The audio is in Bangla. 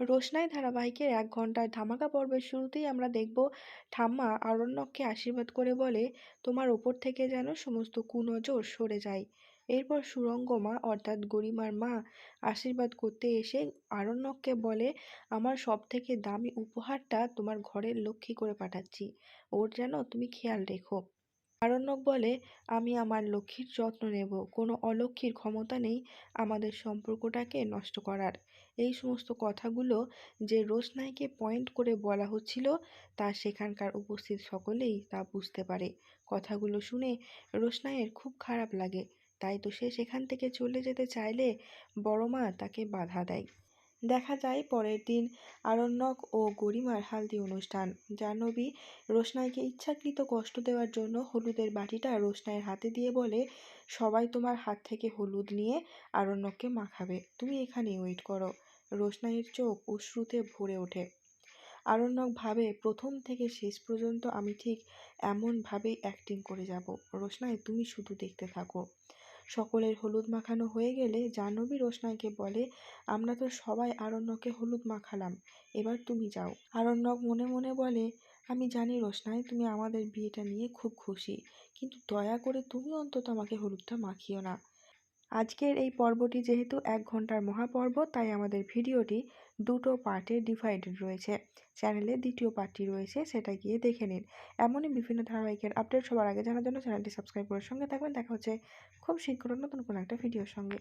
রোশনাই ধারাবাহিকের এক ঘণ্টার ধামাকা পর্বের শুরুতেই আমরা দেখব, ঠাম্মা আরণ্যককে আশীর্বাদ করে বলে, তোমার ওপর থেকে যেন সমস্ত কুনজর সরে যায়। এরপর সুরঙ্গ মা অর্থাৎ গরিমার মা আশীর্বাদ করতে এসে আরণ্যককে বলে, আমার সব থেকে দামি উপহারটা তোমার ঘরের লক্ষ্মী করে পাঠাচ্ছি। ওর যেন তুমি খেয়াল রেখো। আরণ্যক বলে, আমি আমার লক্ষ্মীর যত্ন নেব। কোনো অলক্ষ্মীর ক্ষমতা নেই আমাদের সম্পর্কটাকে নষ্ট করার। এই সমস্ত কথাগুলো যে রোশনাইকে পয়েন্ট করে বলা হচ্ছিল, তা সেখানকার উপস্থিত সকলেই তা বুঝতে পারে। কথাগুলো শুনে রোশনাইয়ের খুব খারাপ লাগে। তাই তো সে সেখান থেকে চলে যেতে চাইলে বড় মা তাকে বাধা দেয়। দেখা যায় পরের দিন আরণ্যক ও গরিমার হালদি অনুষ্ঠান। জাহ্নবী রোশনাইকে ইচ্ছাকৃত কষ্ট দেওয়ার জন্য হলুদের বাটিটা রোশনাইয়ের হাতে দিয়ে বলে, সবাই তোমার হাত থেকে হলুদ নিয়ে আরণ্যককে মাখাবে। তুমি এখানে ওয়েট করো। রোশনাইয়ের চোখ অশ্রুতে ভরে ওঠে। আরণ্যক ভাবে, প্রথম থেকে শেষ পর্যন্ত আমি ঠিক এমনভাবেই অ্যাক্টিং করে যাব। রোশনাই, তুমি শুধু দেখতে থাকো। সকলের হলুদ মাখানো হয়ে গেলে জাহ্নবী রোশনাইকে বলে, আমরা তো সবাই আরণ্যকে হলুদ মাখালাম, এবার তুমি যাও। আরণ্যক মনে মনে বলে, আমি জানি রোশনাই, তুমি আমাদের বিয়েটা নিয়ে খুব খুশি, কিন্তু দয়া করে তুমি অন্তত আমাকে হলুদটা মাখিও না। আজকের এই পর্বটি যেহেতু এক ঘণ্টার মহাপর্ব, তাই আমাদের ভিডিওটি দুটো পার্টে ডিভাইডেড রয়েছে। চ্যানেলে দ্বিতীয় পার্টটি রয়েছে, সেটা গিয়ে দেখে নিন। এমনই বিভিন্ন ধারাবাহিকের আপডেট সবার আগে জানার জন্য চ্যানেলটি সাবস্ক্রাইব করার সঙ্গে থাকবেন। দেখা হচ্ছে খুব শীঘ্র নতুন কোনো একটা ভিডিওর সঙ্গে।